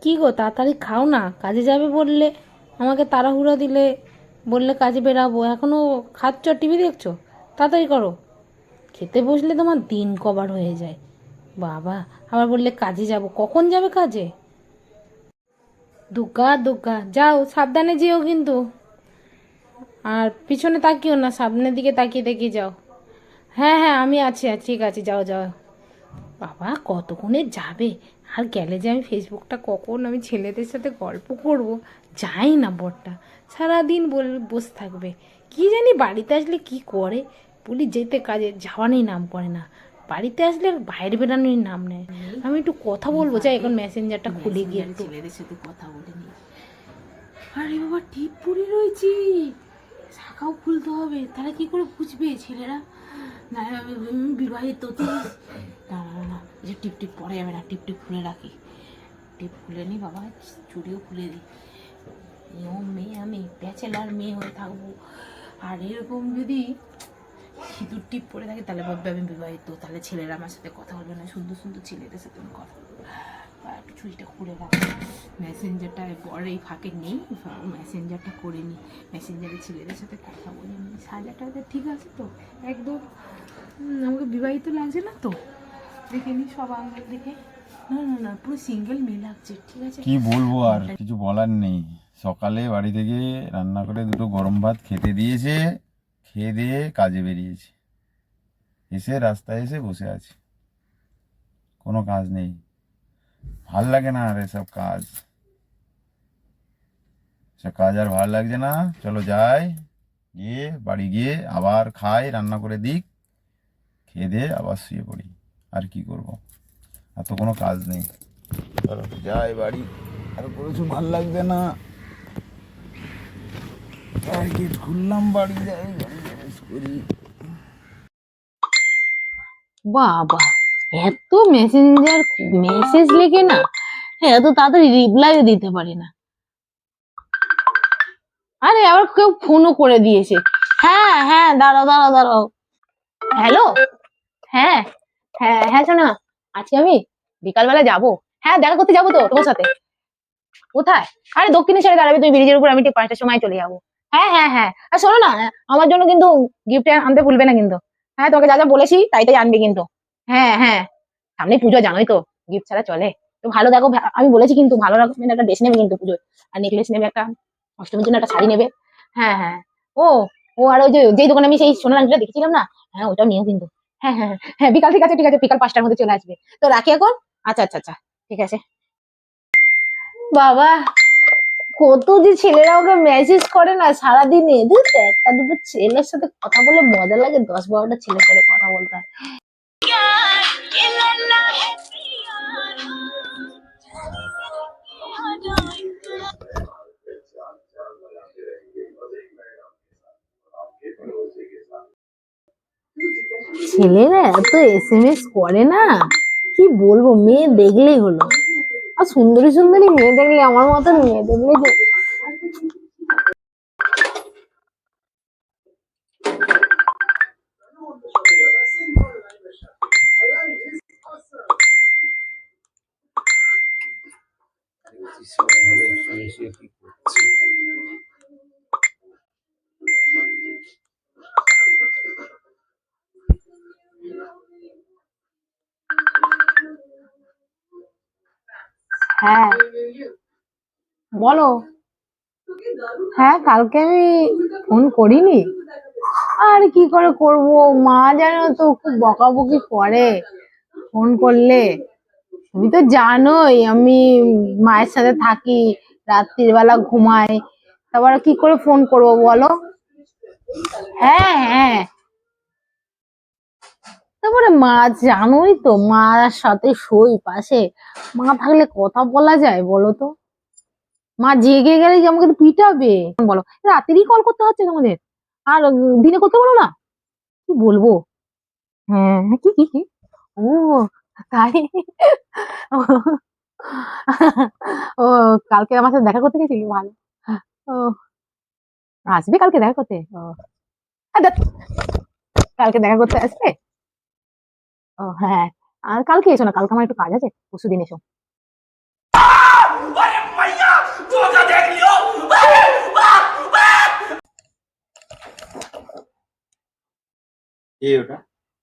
কি গো, তাড়াতাড়ি খাও না, কাজে যাবে বললে, আমাকে তাড়াহুড়া দিলে বললে কাজে বেরাবো এখনও খাচ্ছ, টিভি দেখছ? তাড়াতাড়ি করো। খেতে বসলে তোমার দিন কবার হয়ে যায়। বাবা, আবার বললে কাজে যাব, কখন যাবে কাজে? দুগ্গা দুগ্গা যাও, সাবধানে যেও কিন্তু। আর পিছনে তাকিও না, সামনের দিকে তাকিয়ে তাকিয়ে যাও। হ্যাঁ হ্যাঁ আমি আছি, ঠিক আছে, যাও যাও। বাবা, কতক্ষণে যাবে? আর গেলে যে আমি ফেসবুকটা কখন আমি ছেলেদের সাথে গল্প করব? যাই না বরটা। সারাদিন বল বসে থাকবে। কি জানি বাড়িতে আসলে কি করে? বলি যেতে কাজে যাওয়ারই নাম করে না। বাড়িতে আসলে আর বাইরে বেরানোর নাম নেয়। আমি একটু কথা বলব চাই এখন মেসেঞ্জারটা খুলে গিয়ে ছেলেদের সাথে কথা বলে নি। আরে বাবা টিপ পরে রয়েছি। শাখাও খুলতে হবে। তাহলে কি করে বুঝবে ছেলেরা? না আমি আমি বিবাহিত না না যে টিপ টিপ পরে যাবে না, টিপ টিপ খুলে রাখি। টিপ খুলে নি, বাবা, চুড়িও খুলে দিই এরকম মেয়ে, আমি ব্যাচেলার মেয়ে হয়ে থাকব। আর এরকম যদি সিঁদুর টিপ পরে থাকে, তাহলে ভাববে আমি বিবাহিত। তাহলে ছেলেরা আমার সাথে কথা বলবে না, সুন্দর সুন্দর ছেলেদের সাথে আমি কথা বলব। বা একটু চুড়িটা খুলে রাখি মেসেঞ্জারটা বড় এই ফাঁকে নেই মেসেঞ্জারটা করে নিই। মেসেঞ্জারে ছেলেদের সাথে কথা বলে নিই। সাজাটা ঠিক আছে তো? একদম আমাকে বিবাহিত লাগছে না তো? দেখে নিই সব আঙ্গুল দেখে। না না না পুরো সিঙ্গেল মেয়ে লাগছে ঠিক আছে? কি বলব আর? কিছু বলার নেই। সকালে বাড়ি থেকে রান্না করে দুটো গরম ভাত খেতে দিয়েছে খেয়ে দিয়ে কাজে বেরিয়েছে। এসে রাস্তায় এসে বসে আছে। কোনো কাজ নেই। ভালো লাগে না আর এসব কাজ। সব কাজ আর ভালো লাগছে না। চলো যাই, গিয়ে বাড়ি গিয়ে আবার খাই, রান্না করে দিক, খেয়ে দিয়ে আবার শুয়ে পড়ি। আর কি করব? আর তো কোনো কাজ নেই। চলো যাই বাড়ি। আর কিছু ভালো লাগছে না। বাড়ি, যাই করি বাবা এত মেসেঞ্জার মেসেজ লিখে না হ্যাঁ এত তাড়াতাড়ি রিপ্লাইও দিতে পারি না। আরে, আবার কেউ ফোনও করে দিয়েছে। হ্যাঁ হ্যাঁ দাঁড়াও দাঁড়াও দাঁড়াও। হ্যালো হ্যাঁ হ্যাঁ হ্যাঁ শোনো আজকে আমি বিকালবেলা যাব। হ্যাঁ দেখা করতে যাব তো তোমার সাথে। কোথায়? আরে দক্ষিণেশ্বরে দাঁড়াবে, তুমি ব্রিজের উপর, আমি ঠিক পাঁচটার সময় চলে যাব। হ্যাঁ হ্যাঁ হ্যাঁ আর শোনো না, আমার জন্য কিন্তু গিফট আনতে ভুলবে না কিন্তু। হ্যাঁ তোমাকে যা যা বলেছি, তাই তাই আনবে কিন্তু। হ্যাঁ হ্যাঁ। সামনে পুজো জানোই তো গিফট ছাড়া চলে। তো ভালো দেখো আমি বলেছি কিন্তু ভালো রকমের একটা ড্রেস নেবে কিন্তু পুজোয়। আর নেকলেস নেবে একটা অষ্টমীর জন্য একটা শাড়ি নেবে। হ্যাঁ হ্যাঁ। ও ও আর ওই যে যেই দোকানে আমি সেই সোনার আংটিটা দেখেছিলাম না? হ্যাঁ ওটাও নিও কিন্তু। হ্যাঁ হ্যাঁ হ্যাঁ, বিকাল ঠিক আছে ঠিক আছে বিকাল পাঁচটার মধ্যে চলে আসবে। তো রাখি এখন? আচ্ছা আচ্ছা আচ্ছা ঠিক আছে। বাবা কত যে ছেলেরা ওকে মেসেজ করে না সারাদিনে। একটা দুটো ছেলের সাথে কথা বলে মজা লাগে দশ বারোটা ছেলের সাথে কথা বলতে হয়। ছেলেরা এত এস এম এস করে না? কি বলব? মেয়ে দেখলেই হলো। আর সুন্দরী সুন্দরী মেয়ে দেখলে, আমার মতন মেয়ে দেখলে যে হ্যাঁ। বলো। হ্যাঁ কালকে আমি ফোন করিনি। আর কি করে করব? মা জানো তো খুব বকাবকি করে। ফোন করলে তুমি তো জানোই, আমি মায়ের সাথে থাকি, রাত্রির বেলা ঘুমাই। তারপর কি করে ফোন করব বলো? হ্যাঁ হ্যাঁ। তারপরে মা জানোই তো, মার সাথে শোই পাশে। মা থাকলে কথা বলা যায় বলো তো? মা জেগে গেলে আমাকে তো পিটাবে। বলো রাতেরই কল করতে হচ্ছে তোমাদের? আর দিনে করতে বলো না? কি বলব? হ্যাঁ কি কি কি? ও তাই? ও কালকে আমার সাথে দেখা করতে গেছিলি? ভালো ও আসবি কালকে দেখা করতে? ও। কালকে দেখা করতে আসবে? ও হ্যাঁ। আর কালকে এসো না কালকে আমার একটু কাজ আছে। পরশু দিন এসো।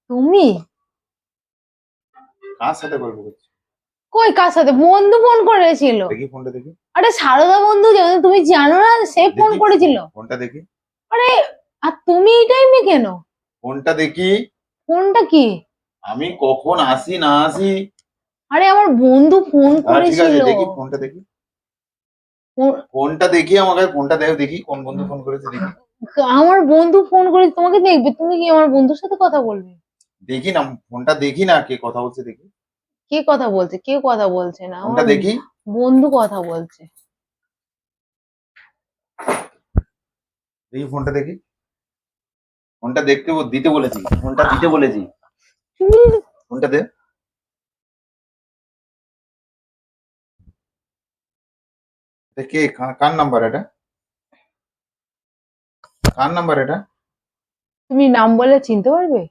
তুমি? কার সাথে গল্প করছিস কই কার সাথে? বন্ধু ফোন করেছিল। দেখি ফোনটা দেখি। আরে সারদা বন্ধু তুমি জানো না সে ফোন করেছিল? ফোনটা দেখি। আরে আর তুমি এই টাইমে কেন? ফোনটা দেখি। ফোনটা কি? আমি কখন আসি না আসি? আরে আমার বন্ধু ফোন আছে করেছিল। দেখি ফোনটা দেখি। ফোন- ফোনটা দেখি আমাকে ফোনটা দেখো দেখি কোন বন্ধু ফোন করেছে দেখি। আমার বন্ধু ফোন করে তোমাকে দেখবে। তুমি কি আমার বন্ধুর সাথে কথা বলবে? দেখি না ফোনটা দেখি না কে কথা বলছে দেখি। কে কথা বলছে? কে কথা বলছে না? ফোনটা দেখি। বন্ধু কথা বলছে। দেখি ফোনটা দেখি। ফোনটা দেখতে দিতে বলেছি। ফোনটা দিতে বলেছি। ফোনটা দে। কে? কার নাম্বার এটা? কার নাম্বার এটা? তুমি নাম বলে চিনতে পারবে?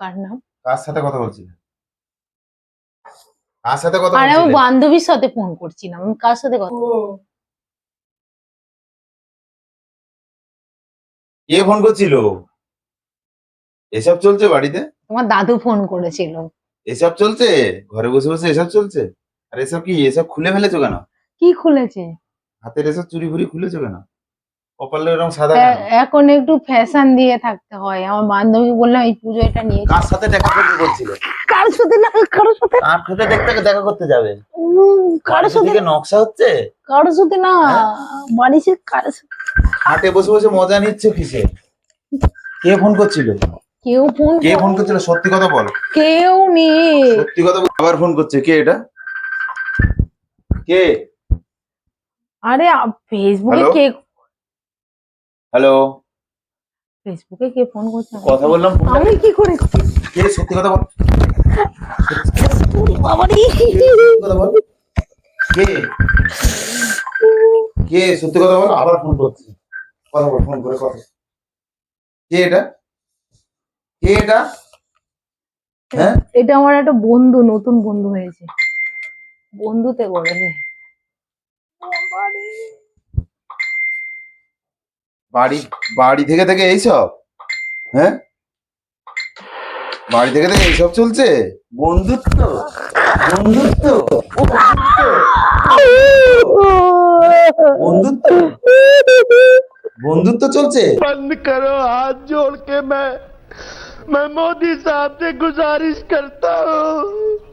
কার নাম? কার সাথে কথা কার সাথে কথা আরে আমি বান্ধবীর সাথে ফোন করছিলাম। আমি কার সাথে কথা কে ফোন করছিল? এসব চলছে বাড়িতে? তোমার দাদু ফোন করেছিল। এসব চলছে? ঘরে বসে বসে এসব চলছে? আর এসব কি এসব খুলে ফেলেছো কেন? কি খুলেছে? হাতের এসব চুরি ফুরি খুলেছো কেন? কপালে এরকম সাদা এখন একটু ফ্যাশন দিয়ে থাকতে হয়। আমার বান্ধবী বললাম এই পুজো এটা নিয়ে কার সাথে দেখা করতে করছিল কার সাথে না কারোর সাথে? কার সাথে দেখতে দেখা করতে যাবে। উম, কারোর সাথে নকশা হচ্ছে? কারোর সাথে না বাড়িতে কারোর সাথে? হাটে বসে বসে মজা নিচ্ছে কিসে? কে ফোন করছিল? কেউ ফোন কে ফোন করছিল? সত্যি কথা বল। কেউ নেই। সত্যি কথা আবার ফোন করছে। কে এটা? কে? আরে ফেসবুকে কে হ্যালো। ফেসবুকে কে ফোন করছে কথা বললাম আমি কি করে কে? সত্যি কথা বল। বাবারে। সত্যি কথা বল। কে? কে? সত্যি কথা বল আবার ফোন করছে। কথা বল ফোন করে কথা। কে এটা? কে এটা? হ্যাঁ? এটা আমার একটা বন্ধু নতুন বন্ধু হয়েছে। বন্ধুতে করেছে বাড়ি বাড়ি থেকে থেকে এইসব হ্যাঁ বাড়ি থেকে থেকে এইসব চলছে বন্ধুত্ব বন্ধুত্ব বন্ধুত্ব বন্ধুত্ব চলছে बंद करो हाथ जोड़ के मैं मैं मोदी साहब से गुजारिश करता हूँ